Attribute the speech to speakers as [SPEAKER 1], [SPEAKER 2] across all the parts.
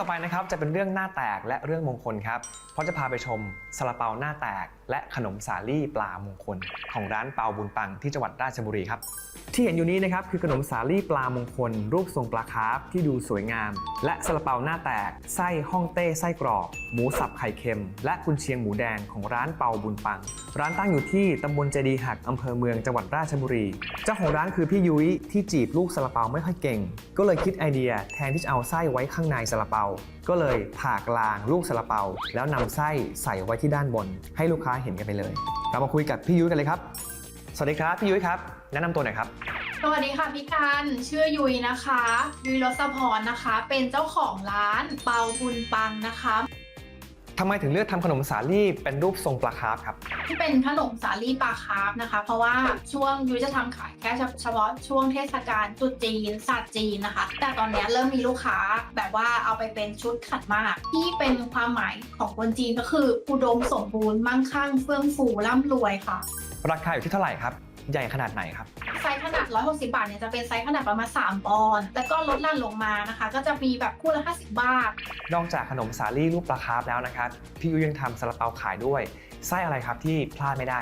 [SPEAKER 1] ต่อไปนะครับจะเป็นเรื่องหน้าแตกและเรื่องมงคลครับ เพราะจะพาไปชมซาลาเปาหน้าแตก และขนมสาลี่ปลามงคล ของร้านเปาบุญปังที่จังหวัดราชบุรีครับ ที่เห็นอยู่นี้นะครับคือขนมสาลี่ปลามงคล รูปทรงปลาคาร์ฟที่ดูสวยงาม และซาลาเปาหน้าแตก ไส้ฮ่องเต้ไส้กรอบ หมูสับไข่เค็ม และกุนเชียงหมูแดงของร้านเปาบุญปัง ร้านตั้งอยู่ที่ตำบลเจดีหักอำเภอเมืองจังหวัดราชบุรี เจ้าของร้านคือพี่ยุ้ยที่จีบลูกซาลาเปาไม่ค่อยเก่ง ก็เลยคิดไอเดียแทนที่จะเอาไส้ไว้ข้างในซาลาเปาก็เลยผ่ากลางลูกซาลาเปา แล้วนำไส้ใส่ไว้ที่ด้านบน ให้ลูกค้าเห็นกันไปเลย เรามาคุยกับพี่ยุ้ยกันเลยครับ สวัสดีครับพี่ยุ้ยครับ แนะนำตัวหน่อยครับ
[SPEAKER 2] สวัสดีค่ะพี่การชื่อยุยนะคะ ยุยรสพรนะคะ เป็นเจ้าของร้านเปาบุญปังนะคะ
[SPEAKER 1] ทำไมถึงเลือกทำขนมสาลี่เป็นรูปทรงปลาคาร์ฟครับ
[SPEAKER 2] ที่เป็นขนมสาลี่ปลาคาร์ฟนะคะ เพราะว่าช่วงยุยจะทำขายแค่เฉพาะช่วงเทศกาลตรุษจีนศาสตร์จีนนะคะ แต่ตอนนี้เริ่มมีลูกค้าแบบว่าเอาไปเป็นชุดขัดหมาก ที่เป็นความหมายของคนจีนก็คืออุดมสมบูรณ์มั่งคั่งเฟื่องฟูร่ำรวยค่ะ
[SPEAKER 1] ราคาอยู่ที่เท่าไหร่ครับ ใหญ่ขนาดไหนครับ
[SPEAKER 2] ไซส์ขนาด 160 บาทเนี่ยจะเป็นไซส์ขนาดประมาณ 3 ปอนด์แล้วก็ลดลั่นลงมานะคะ ก็จะมีแบบคู่ละ 50 บาท
[SPEAKER 1] นอกจากขนมสาลี่รูปปลาคาร์ฟแล้วนะครับ พี่ยุ้ยยังทำซาลาเปาขายด้วย ไส้อะไรครับที่พลาดไม่ได้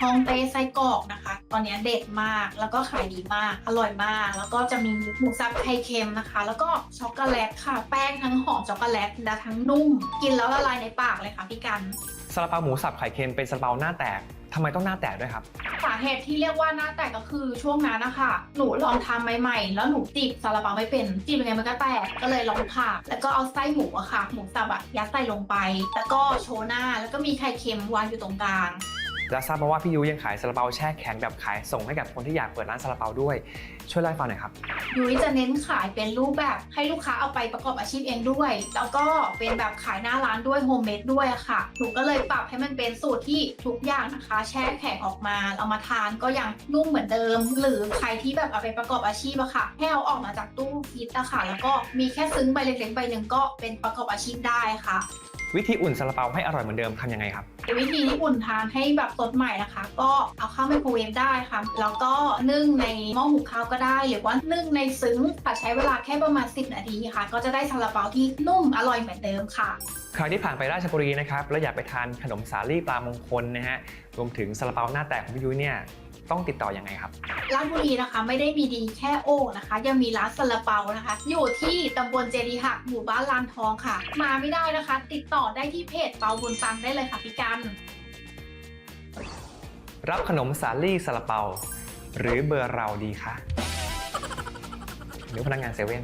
[SPEAKER 2] ฮองเต้ไส้กรอกนะคะ ตอนนี้เด็ดมาก แล้วก็ขายดีมาก อร่อยมาก แล้วก็จะมีหมูสับไข่เค็มนะคะ แล้วก็ช็อกโกแลตค่ะ แป้งทั้งหอมช็อกโกแลตและทั้งนุ่ม กินแล้วละลายในปากเลยค่ะพี่กัน
[SPEAKER 1] ซาลาเปาหมูสับไข่เค็มเป็นซาลาเปาหน้าแตกทำไมต้องหน้าแตกด้วยครับ
[SPEAKER 2] สาเหตุที่เรียกว่าหน้าแตกก็คือช่วงนั้นนะคะหนูลองทำใหม่ๆ แล้วหนูจีบซาลาเปาไม่เป็นจีบยังไงมันก็แตกก็เลยลองผ่าแล้วก็เอาไส้หมูอะค่ะ หมูสับอะยัดใส่ลงไป แล้วก็โชว์หน้าแล้วก็มีไข่เค็มวางอยู่ตรงกลาง
[SPEAKER 1] และทราบมาว่าพี่ยุ้ยยังขายซาลาเปาแช่แข็งแบบขายส่งให้กับคนที่อยากเปิดร้านซาลาเปาด้วย ช่วยเล่าให้ฟังหน่อยครับ
[SPEAKER 2] ยุ้ยจะเน้นขายเป็นรูปแบบให้ลูกค้าเอาไปประกอบอาชีพเองด้วย แล้วก็เป็นแบบขายหน้าร้านด้วยโฮมเมดด้วยอะค่ะ หนูก็เลยปรับให้มันเป็นสูตรที่ทุกอย่างนะคะ แช่แข็งออกมาเอามาทานก็ยังนุ่มเหมือนเดิม หรือใครที่แบบเอาไปประกอบอาชีพอะค่ะให้เอาออกมาจากตู้ฟิตอะค่ะ แล้วก็มีแค่ซึ้งใบเล็กๆใบหนึ่งก็เป็นประกอบอาชีพได้ค่ะ
[SPEAKER 1] วิธีอุ่นซาลาเปาให้อร่อยเหมือนเดิมทำยังไงครับ
[SPEAKER 2] วิธีที่อุ่นทานให้แบบสดใหม่นะคะ ก็เอาเข้าไมโครเวฟได้ค่ะ แล้วก็นึ่งในหม้อหุงข้าวก็ได้ หรือว่านึ่งในซึ้งค่ะใช้เวลาแค่ประมาณ 10 นาทีค่ะ ก็จะได้ซาลาเปาที่นุ่มอร่อยเหมือนเดิมค่ะ
[SPEAKER 1] ใครที่ผ่านไปราชบุรีนะครับแล้วอยากไปทานขนมสาลี่ปลามงคลนะฮะรวมถึงซาลาเปาหน้าแตกของพี่ยุ้ยเนี่ย ต้องติดต่อยังไงครับ
[SPEAKER 2] ราชบุรีนะคะไม่ได้มีดีแค่โอ่งนะคะ ยังมีร้านซาลาเปานะคะ อยู่ที่ตำบลเจดีย์หักหมู่บ้านลานทองค่ะ มาไม่ได้นะคะ ติดต่อได้ที่เพจเปาบุญปังได้เลยค่ะพี่กัน
[SPEAKER 1] รับขนมสาลี่ซาลาเปา หรือเบอร์เราดีคะหรือพนักงานเซเว่น